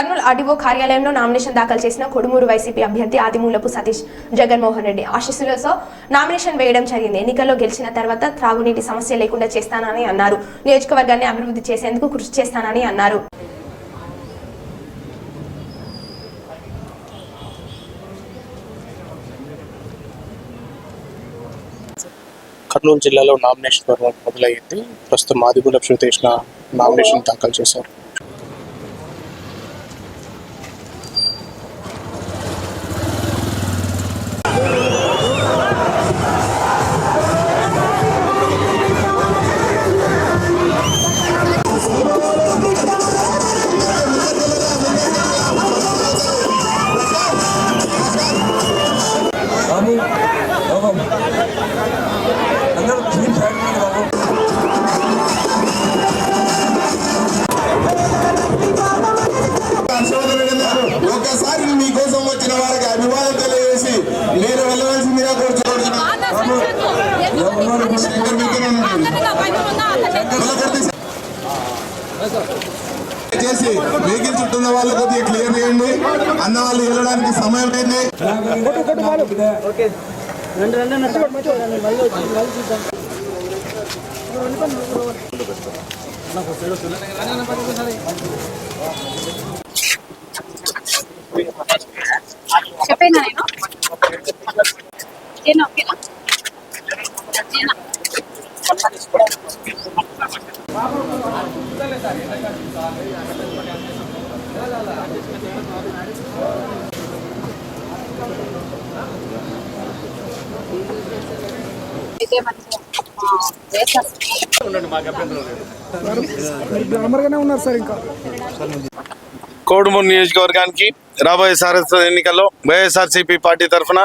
Kurnool RDO కార్యాలయంలో nomination దాఖలు చేసిన కొడుమూరు వైసీపీ అభ్యర్థి ఆదిమూలపు సతీష్ జగన్మోహన్ రెడ్డి ఆశీస్సులతో నామినేషన్ వేయడం జరిగింది. ఎన్నికల్లో గెలిచిన తర్వాత త్రాగునీటి సమస్య లేకుండా చేస్తానని అన్నారు. నియోజకవర్గాన్ని అభివృద్ధి చేసేందుకు కృషి చేస్తానని అన్నారు. కర్నూలు జిల్లాలో నామినేషన్ పర్వం మొదలయ్యింది ప్రస్తుతం ఆదిమూలపు సతీష్ నామినేషన్ దాఖలు చేశారు. చేసి వెహికల్ చుట్టూ ఉన్న వాళ్ళు కొద్దిగా క్లియర్ చేయండి. అన్న వాళ్ళు వెళ్ళడానికి సమయం అయింది చెప్పేనా నేను? అయితే కోడుమూరు నియోజకవర్గానికి రాబోయే సారస్వత ఎన్నికల్లో వైఎస్ఆర్సీపీ పార్టీ తరఫున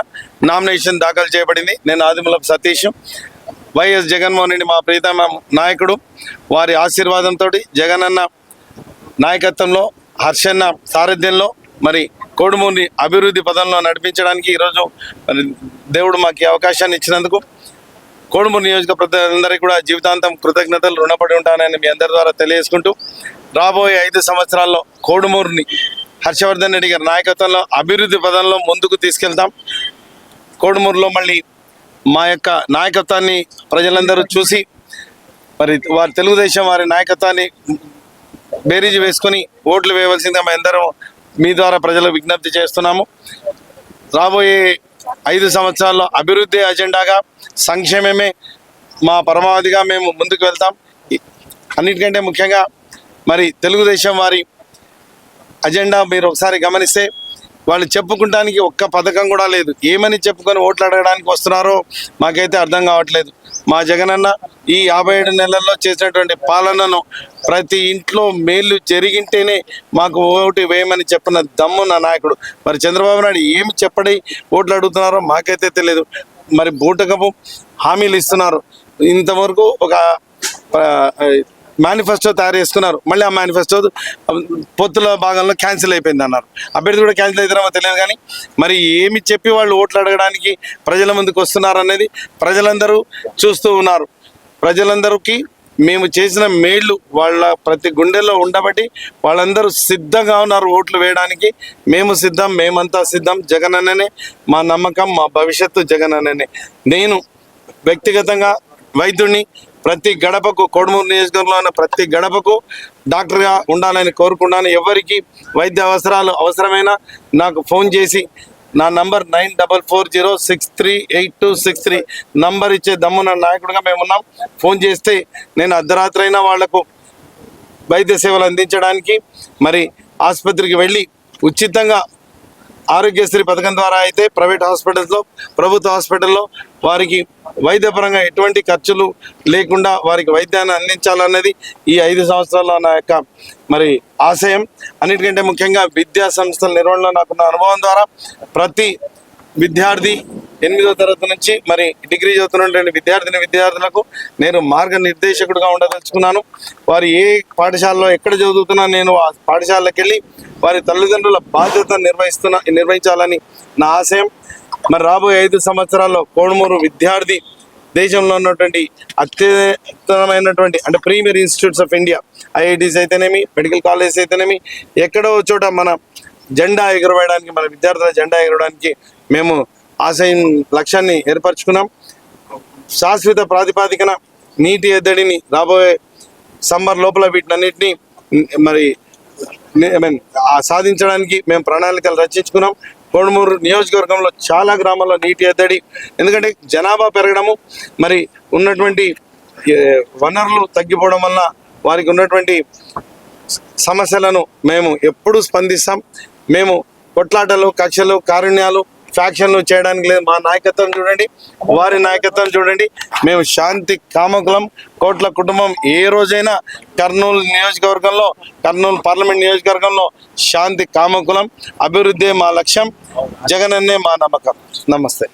నామినేషన్ దాఖలు చేయబడింది. నేను ఆదిమూలపు సతీష్. వైఎస్ జగన్మోహన్ రెడ్డి మా ప్రీతమ నాయకుడు. వారి ఆశీర్వాదంతో జగనన్న నాయకత్వంలో హర్షన్న సారథ్యంలో మరి కోడుమూరిని అభివృద్ధి పదంలో నడిపించడానికి ఈరోజు మరి దేవుడు మాకు అవకాశాన్ని ఇచ్చినందుకు కోడుమూరు నియోజక ప్రజలందరికీ కూడా జీవితాంతం కృతజ్ఞతలు రుణపడి ఉంటానని మీ అందరి ద్వారా తెలియజేసుకుంటూ రాబోయే ఐదు సంవత్సరాల్లో కోడుమూరుని హర్షవర్ధన్ రెడ్డి గారి నాయకత్వంలో అభివృద్ధి పదంలో ముందుకు తీసుకెళ్తాం. కోడుమూరులో మళ్ళీ మా యొక్క నాయకత్వాన్ని ప్రజలందరూ చూసి మరి వారి తెలుగుదేశం వారి నాయకత్వాన్ని బేరీజు వేసుకొని ఓట్లు వేయవలసిందిగా మేమందరం మీ ద్వారా ప్రజలకు విజ్ఞప్తి చేస్తున్నాము. రాబోయే ఐదు సంవత్సరాల్లో అభివృద్ధి అజెండాగా సంక్షేమమే మా పరమావధిగా మేము ముందుకు వెళ్తాం. అన్నిటికంటే ముఖ్యంగా మరి తెలుగుదేశం వారి అజెండా మీరు ఒకసారి గమనిస్తే వాళ్ళు చెప్పుకోవడానికి ఒక్క పథకం కూడా లేదు. ఏమని చెప్పుకొని ఓట్లు అడగడానికి వస్తున్నారో మాకైతే అర్థం కావట్లేదు. మా జగనన్న ఈ యాభై ఏడు నెలల్లో చేసినటువంటి పాలనను ప్రతి ఇంట్లో మేలు జరిగింటేనే మాకు ఓటు వేయమని చెప్పిన దమ్ము నా నాయకుడు. మరి చంద్రబాబు నాయుడు ఏమి చెప్పడి ఓట్లు అడుగుతున్నారో మాకైతే తెలియదు. మరి బూటకపు హామీలు ఇస్తున్నారు. ఇంతవరకు ఒక మేనిఫెస్టో తయారు చేసుకున్నారు. మళ్ళీ ఆ మేనిఫెస్టో పొత్తుల భాగంలో క్యాన్సిల్ అయిపోయింది అన్నారు. అభ్యర్థి కూడా క్యాన్సిల్ అవుతారో తెలియదు కానీ మరి ఏమి చెప్పి వాళ్ళు ఓట్లు అడగడానికి ప్రజల ముందుకు వస్తున్నారు అనేది ప్రజలందరూ చూస్తూ ఉన్నారు. ప్రజలందరికీ మేము చేసిన మేళ్ళు వాళ్ళ ప్రతి గుండెల్లో ఉండబట్టి వాళ్ళందరూ సిద్ధంగా ఉన్నారు ఓట్లు వేయడానికి. మేము సిద్ధం మేమంతా సిద్ధం. జగన్ అన్ననే మా నమ్మకం మా భవిష్యత్తు జగన్ అన్ననే. నేను వ్యక్తిగతంగా వైద్యుడిని ప్రతి గడపకు కోడుమూరు నియోజకవర్గంలో ఉన్న ప్రతి గడపకు డాక్టర్గా ఉండాలని కోరుకున్నాను ఎవరికి వైద్య అవసరాలు అవసరమైన నాకు ఫోన్ చేసి నా number nine double four zero six three eight two six three number ఇచ్చే దమ్మున నాయకుడిగా మేము ఉన్నాం. ఫోన్ చేస్తే నేను అర్ధరాత్రైన వాళ్ళకు వైద్య సేవలు అందించడానికి మరి ఆసుపత్రికి వెళ్ళి ఉచితంగా ఆరోగ్యశ్రీ పథకం ద్వారా అయితే ప్రైవేట్ హాస్పిటల్స్లో ప్రభుత్వ హాస్పిటల్లో వారికి వైద్యపరంగా ఎటువంటి ఖర్చులు లేకుండా వారికి వైద్యాన్ని అందించాలన్నది ఈ ఐదు సంవత్సరాల నా యొక్క మరి ఆశయం. అన్నిటికంటే ముఖ్యంగా విద్యా సంస్థల నిర్వహణలో నాకున్న అనుభవం ద్వారా ప్రతి విద్యార్థి ఎనిమిదో తరగతి నుంచి మరి డిగ్రీ చదువుతున్నటువంటి విద్యార్థిని విద్యార్థులకు నేను మార్గనిర్దేశకుడుగా ఉండదలుచుకున్నాను. వారు ఏ పాఠశాలలో ఎక్కడ చదువుతున్నా నేను ఆ పాఠశాలకు వెళ్ళి వారి తల్లిదండ్రుల బాధ్యత నిర్వహిస్తున్నా నిర్వహించాలని నా ఆశయం. మరి రాబోయే ఐదు సంవత్సరాల్లో కోడుమూరు విద్యార్థి దేశంలో ఉన్నటువంటి అత్యుత్తమైనటువంటి అంటే premier institutes of India IITs అయితేనేమి మెడికల్ కాలేజెస్ అయితేనేమి ఎక్కడో చోట మన జెండా ఎగురవేయడానికి మన విద్యార్థుల జెండా ఎగరడానికి మేము ఆశయం లక్ష్యాన్ని ఏర్పరచుకున్నాం. శాశ్వత ప్రాతిపాదికన నీటి ఎద్దడిని రాబోయే సమ్మర్ లోపల వీటినన్నిటిని మరి ఐ మీన్ సాధించడానికి మేము ప్రణాళికలు రచించుకున్నాం. కోడుమూరు నియోజకవర్గంలో చాలా గ్రామాల్లో నీటి ఎద్దడి ఎందుకంటే జనాభా పెరగడము మరి ఉన్నటువంటి వనరులు తగ్గిపోవడం వల్ల వారికి ఉన్నటువంటి సమస్యలను మేము ఎప్పుడూ స్పందిస్తాం. మేము కొట్లాటలు కక్షలు కారుణ్యాలు ఫ్యాక్షన్లు చేయడానికి లేదు. మా నాయకత్వం చూడండి వారి నాయకత్వం చూడండి. మేము శాంతి కామకులం కోట్ల కుటుంబం. ఏ రోజైనా కర్నూలు నియోజకవర్గంలో కర్నూలు పార్లమెంట్ నియోజకవర్గంలో శాంతి కామకులం. అభివృద్ధి మా లక్ష్యం జగనన్నే మా నమ్మకం. నమస్తే.